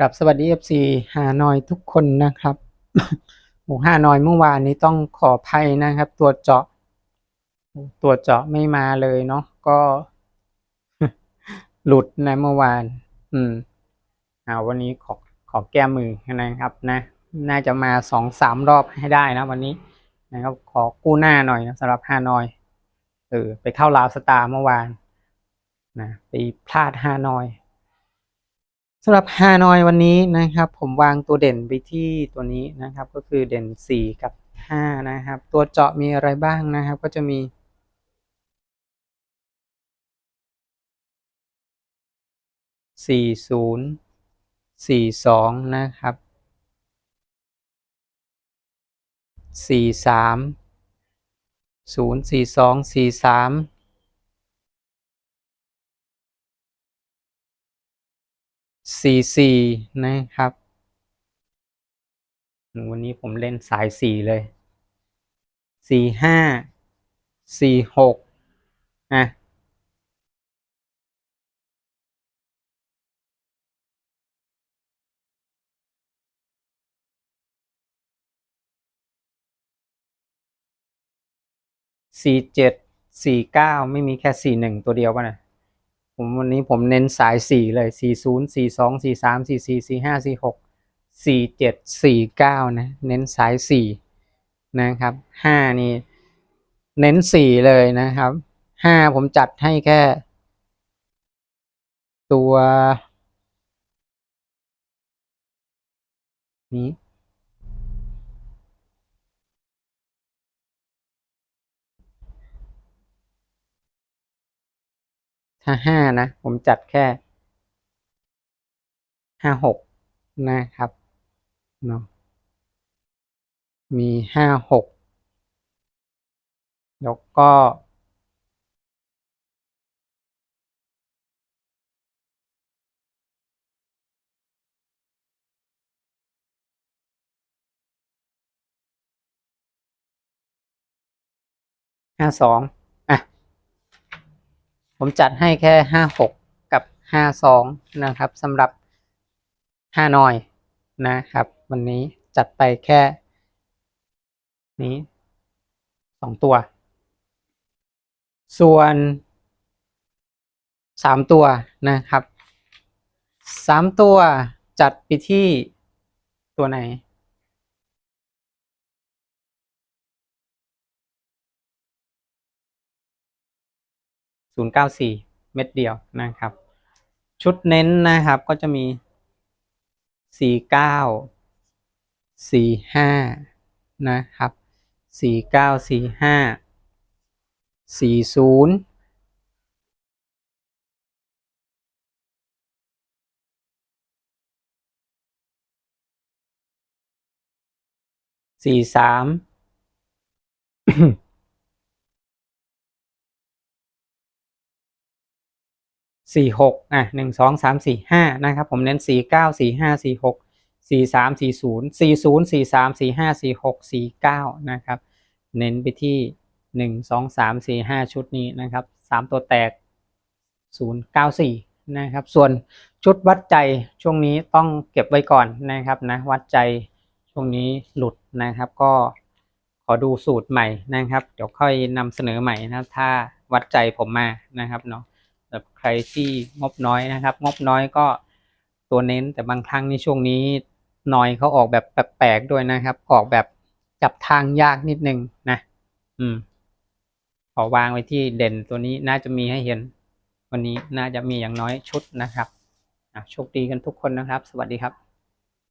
กับสวัสดี FC ฮานอยทุกคนนะครับ หมู่ฮานอยเมื่อวานนี้ต้องขออภัยนะครับ ตัวเจาะ ตัวเจาะไม่มาเลยเนาะก็ หลุดนะเมื่อวาน อืมอาวันนี้ขอขอแก้มือนะครับนะ น่าจะมาสองสามรอบให้ได้นะวันนี้นะครับขอกู้หน้าหน่อยนะสำหรับฮานอยเออไปเข้าลาวสตาร์เมื่อวานนะไปพลาดฮานอย สำหรับฮานอยวันนี้นะครับ ผมวางตัวเด่นไปที่ตัวนี้นะครับ ก็คือเด่นสี่กับห้านะครับ ตัวเจาะมีอะไรบ้างนะครับ ก็จะมี สี่ศูนย์สี่สองนะครับสี่สามศูนย์สี่สองสี่สาม สี่สี่นะครับ วันนี้ผมเล่นสายสี่เลยสี่ห้าสี่หกอะสี่เจ็ดสี่เก้าไม่มีแค่สี่หนึ่งตัวเดียวป่ะนะ ผมวันนี้ผมเน้นสายสี่เลยสี่ศูนย์สี่สองสี่สามสี่สี่สี่ห้าสี่หกสี่เจ็ดสี่เก้านะ เน้นสายสี่นะครับห้านี่ เน้นสี่เลยนะครับห้าผมจัดให้แค่ ตัว นี้ ถ้าห้านะ ผมจัดแค่ห้าหกนะครับเนาะมีห้าหกแล้วก็ห้าสอง ผมจัดให้แค่ห้าหกกับห้าสองนะครับสำหรับห้านอยนะครับ วันนี้จัดไปแค่ นี้สองตัว ส่วนสามตัวนะครับสามตัวจัดไปที่ตัวไหน ศูนย์เก้าสี่เม็ดเดียวนะครับ ชุดเน้นนะครับก็จะมีสี่เก้าสี่ห้านะครับสี่เก้า สี่ห้าสี่ศูนย์สี่สามสี่หกอะหนึ่งสองสามสี่ห้านะครับผมเน้นสี่เก้าสี่ห้าสี่หกสี่สามสี่ศูนย์สี่ศูนย์สี่สามสี่ห้าสี่หกสี่เก้านะครับ เน้นไปที่หนึ่งสองสามสี่ห้าชุดนี้นะครับสามตัวแตกศูนย์เก้าสี่นะครับ ส่วนชุดวัดใจช่วงนี้ต้องเก็บไว้ก่อนนะครับนะวัดใจช่วงนี้หลุดนะครับ ก็ขอดูสูตรใหม่นะครับ เดี๋ยวค่อยนำเสนอใหม่นะถ้าวัดใจผมมานะครับเนาะ แบบใครที่งบน้อยนะครับ งบน้อยก็ตัวเน้นแต่บางครั้งในช่วงนี้นอยเขาออกแบบแปลกๆด้วยนะครับ ออกแบบจับทางยากนิดนึงนะ อืมขอวางไว้ที่เด่นตัวนี้น่าจะมีให้เห็น วันนี้น่าจะมีอย่างน้อยชุดนะครับอะโชคดีกันทุกคนนะครับ สวัสดีครับ